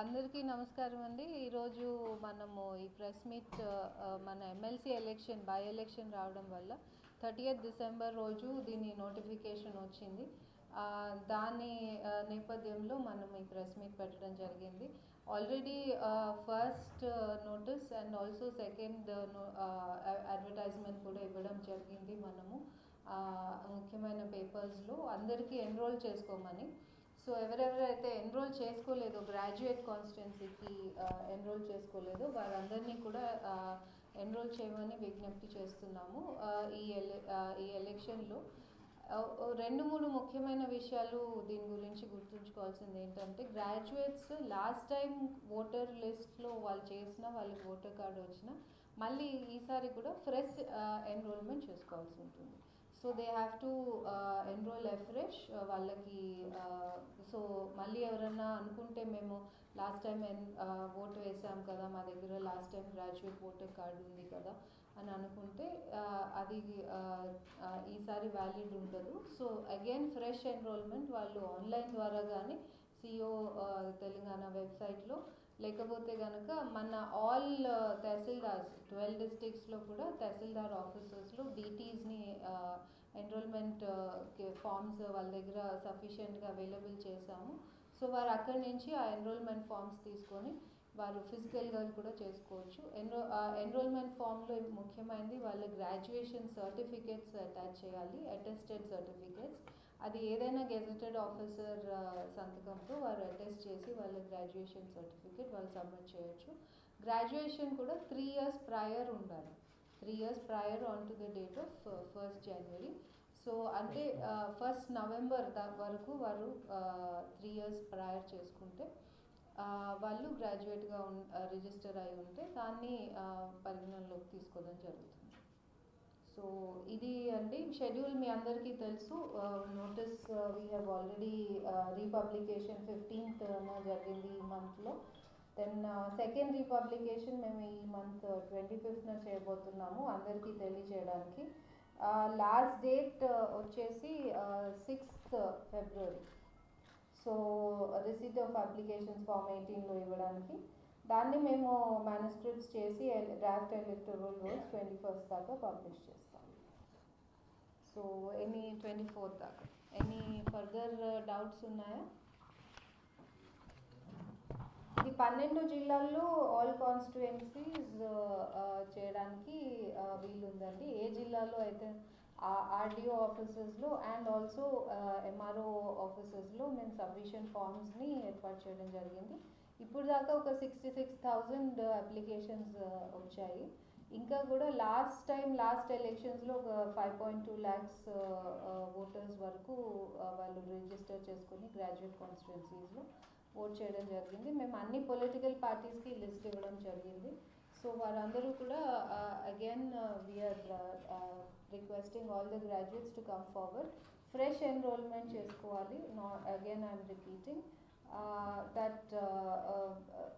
అందరికీ నమస్కారం అండి. ఈరోజు మనము ఈ ప్రెస్ మీట్ మన ఎమ్మెల్సీ ఎలక్షన్ బై ఎలక్షన్ రావడం వల్ల థర్టీయత్ డిసెంబర్ రోజు దీని నోటిఫికేషన్ వచ్చింది. దాని నేపథ్యంలో మనం ఈ ప్రెస్ మీట్ పెట్టడం జరిగింది. Already first notice and also second advertisement కూడా ఇవ్వడం జరిగింది మనము. ముఖ్యమైన పేపర్స్లో అందరికీ ఎన్రోల్ చేసుకోమని. సో ఎవరెవరైతే ఎన్రోల్ చేసుకోలేదు గ్రాడ్యుయేట్ కాన్స్టిట్యున్సీకి ఎన్రోల్ చేసుకోలేదు వారందరినీ కూడా ఎన్రోల్ చేయమని విజ్ఞప్తి చేస్తున్నాము. ఈ ఎలె ఈ ఎలక్షన్లో రెండు మూడు ముఖ్యమైన విషయాలు దీని గురించి గుర్తుంచుకోవాల్సింది ఏంటంటే గ్రాడ్యుయేట్స్ లాస్ట్ టైం ఓటర్ లిస్ట్లో వాళ్ళు చేసిన వాళ్ళకి ఓటర్ కార్డు వచ్చిన మళ్ళీ ఈసారి కూడా ఫ్రెష్ ఎన్రోల్మెంట్ చేసుకోవాల్సి ఉంటుంది. So they have to enroll afresh వాళ్ళకి uh, సో మళ్ళీ ఎవరన్నా అనుకుంటే మేము లాస్ట్ టైం ఎన్ uh, ఓటు వేసాం కదా మా దగ్గర last time graduate voter card ఉంది కదా అని అనుకుంటే uh, అది ఈసారి వ్యాలిడ్ ఉండదు. సో అగైన్ ఫ్రెష్ ఎన్రోల్మెంట్ వాళ్ళు ఆన్లైన్ ద్వారా కానీ సిఓ తెలంగాణ వెబ్సైట్లో లేకపోతే కనుక మన ఆల్ తహసీల్దార్స్ ట్వెల్వ్ డిస్ట్రిక్ట్స్లో కూడా తహసీల్దార్ ఆఫీసర్స్లో డీటీస్ని ఎన్రోల్మెంట్ ఫామ్స్ వాళ్ళ దగ్గర సఫిషియెంట్గా అవైలబుల్ చేశాము. సో వారు అక్కడి నుంచి ఆ ఎన్రోల్మెంట్ ఫామ్స్ తీసుకొని వారు ఫిజికల్గా కూడా చేసుకోవచ్చు. ఎన్రో ఎన్రోల్మెంట్ ఫామ్లో ముఖ్యమైనది వాళ్ళ గ్రాడ్యుయేషన్ సర్టిఫికేట్స్ అటాచ్ చేయాలి అటెస్టెడ్ సర్టిఫికేట్స్ అది ఏదైనా గెజెటెడ్ ఆఫీసర్ సంతకంతో వారు అటెస్ట్ చేసి వాళ్ళ గ్రాడ్యుయేషన్ సర్టిఫికేట్ వాళ్ళు సబ్మిట్ చేయొచ్చు. గ్రాడ్యుయేషన్ కూడా త్రీ ఇయర్స్ ప్రయర్ ఉండాలి. Three years prior on to the date of first January so అంటే ఫస్ట్ నవంబర్ దా వరకు వారు త్రీ ఇయర్స్ ప్రయర్ చేసుకుంటే వాళ్ళు గ్రాడ్యుయేట్గా ఉన్ రిజిస్టర్ అయి ఉంటే దాన్ని పరిగణనలోకి తీసుకోవడం జరుగుతుంది. సో ఇది అండి. షెడ్యూల్ మీ అందరికీ తెలుసు. Notice we have already republication fifteenth జరిగింది ఈ మంత్లో దెన్ సెకండ్ రీపబ్లికేషన్ మేము ఈ మంత్ ట్వంటీ ఫిఫ్త్న చేయబోతున్నాము అందరికీ తెలియజేయడానికి. లాస్ట్ డేట్ వచ్చేసి sixth February so receipt of applications form ఎయిటీన్లో ఇవ్వడానికి. దాన్ని మేము మ్యానుస్క్రిప్ట్స్ చేసి draft electoral rules twenty first దాకా పబ్లిష్ చేస్తాం. సో ఎనీ ట్వంటీ ఫోర్త్ దాకా ఎనీ ఫర్దర్ డౌట్స్ ఉన్నాయా? ఇది పన్నెండు జిల్లాల్లో ఆల్ కాన్స్టిట్యుయెన్సీస్ uh, uh, చేయడానికి uh, వీలుందండి. ఏ జిల్లాలో అయితే ఆర్డిఓ ఆఫీసెస్లో అండ్ ఆల్సో ఎంఆర్ఓ ఆఫీసెస్లో మేము సబ్మిషన్ ఫామ్స్ని ఏర్పాటు చేయడం జరిగింది. ఇప్పుడు దాకా ఒక సిక్స్టీ సిక్స్ థౌజండ్ అప్లికేషన్స్ వచ్చాయి. ఇంకా కూడా లాస్ట్ టైం లాస్ట్ ఎలక్షన్స్లో ఒక five point two lakhs voters వరకు uh, వాళ్ళు రిజిస్టర్ చేసుకుని గ్రాడ్యుయేట్ కాన్స్టిట్యున్సీస్లో ఓట్ చేయడం జరిగింది. మేము అన్ని పొలిటికల్ పార్టీస్కి లిస్ట్ ఇవ్వడం జరిగింది. సో వారందరూ కూడా again we are requesting all the graduates to come forward fresh enrollment చేసుకోవాలి. నా అగైన్ ఐఎమ్ రిపీటింగ్ దట్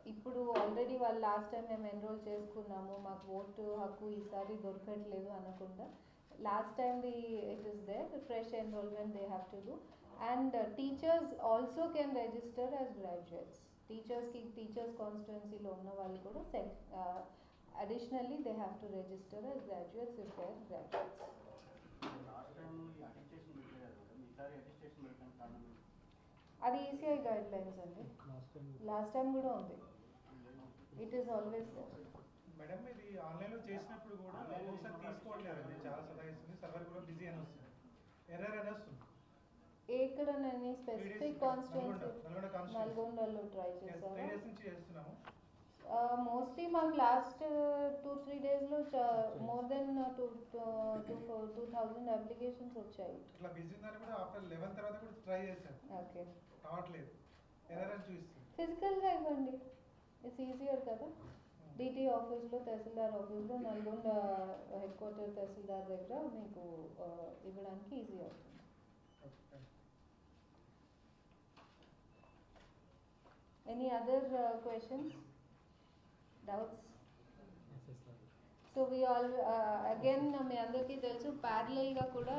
ఇప్పుడు ఆల్రెడీ వాళ్ళు లాస్ట్ టైం మేము ఎన్రోల్ చేసుకున్నాము మాకు ఓటు హక్కు ఈసారి దొరకట్లేదు అనకుండా last time the it is there fresh enrollment they have to do and teachers also can register as graduates టీచర్స్కి టీచర్స్ కాన్స్టిట్యున్సీలో ఉన్న వాళ్ళు కూడా check additionally they have to register as graduates if they graduates అది ECI guidelines అండి. Last time కూడా. ఉంది. It is always madam ఇది ఆన్లైన్లో చేసినప్పుడు కూడా ఒకసారి తీసుకోవట్లేదు అది చాలా సతాయిస్తుంది. సర్వర్ కూడా బిజీ అని వస్తుంది. ఎర్రర్ అని వస్తుంది. ఎక్కడ నేను స్పెసిఫిక్ కాన్స్టిట్యున్సీ నల్గొండ కాన్స్టిట్యూన్సీ నల్గొండలో ట్రై చేశాను డేస్ నుంచి చేస్తున్నాము మోస్ట్లీ మాకు లాస్ట్ టూ త్రీ డేస్లో more than two two two thousand applications వచ్చాయి. ఇట్లా బిజీ ఉందని కూడా ఆఫ్టర్ లెవెన్ తర్వాత కూడా ట్రై చేశాను ఓకే రావట్లేదు. ఎర్రర్ ఫిజికల్గా ఇవ్వండి. ఇట్స్ ఈజియర్ కదా. డిటి ఆఫీస్లో తహసీల్దార్ ఆఫీస్లో నల్గొండ హెడ్ క్వార్టర్ తహసీల్దార్ దగ్గర మీకు ఆ, ఇవ్వడానికి ఈజీ అవుతుంది. Any other questions doubts so we all again మీ అందరికీ తెలుసు ప్యారలల్గా కూడా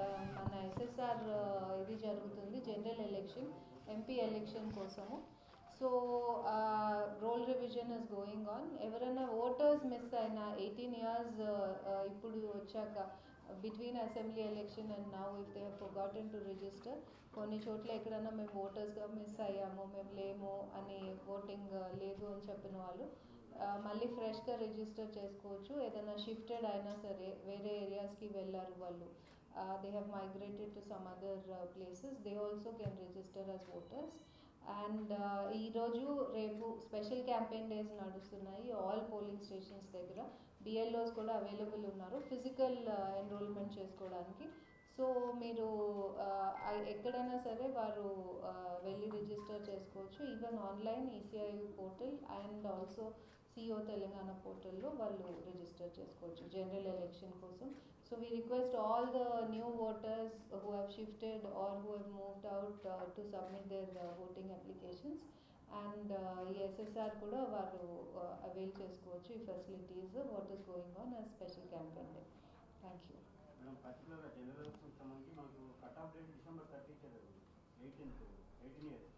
uh, మన ఎస్ఎస్ఆర్ uh, ఇది జరుగుతుంది జనరల్ ఎలక్షన్ ఎంపీ ఎలక్షన్ కోసము. So roll revision is going on ఎవరైనా ఓటర్స్ మిస్ అయినా ఎయిటీన్ ఇయర్స్ uh, ఇప్పుడు వచ్చాక between assembly election and now if they have to register కొన్ని చోట్ల ఎక్కడైనా మేము ఓటర్స్గా మిస్ అయ్యాము మేము లేము అని ఓటింగ్ లేదు అని చెప్పిన వాళ్ళు మళ్ళీ ఫ్రెష్గా రిజిస్టర్ చేసుకోవచ్చు. ఏదైనా షిఫ్టెడ్ అయినా సరే వేరే ఏరియాస్కి వెళ్ళారు వాళ్ళు. They have migrated to some other places they also can register as voters and ఈరోజు రేపు స్పెషల్ క్యాంపెయిన్ డేస్ నడుస్తున్నాయి ఆల్ పోలింగ్ స్టేషన్స్ దగ్గర. బిఎల్ఓస్ కూడా అవైలబుల్ ఉన్నారు. ఫిజికల్ ఎన్రోల్మెంట్ uh, చేసుకోవడానికి. సో మీరు ఎక్కడైనా సరే వారు వెళ్ళి రిజిస్టర్ చేసుకోవచ్చు. Even online ECI portal and also CEO Telangana పోర్టల్లో వాళ్ళు రిజిస్టర్ చేసుకోవచ్చు జనరల్ ఎలక్షన్ కోసం. So we request all the new voters who have shifted or who have moved out to submit their voting applications and ఈ SSR కూడా వారు avail చేసుకోవచ్చు. ఈ facilities what is going on a special campaign day thank you పర్టికులర్గా general సంబంధించి మనకు cut off date December thirty eighteenth eighteen years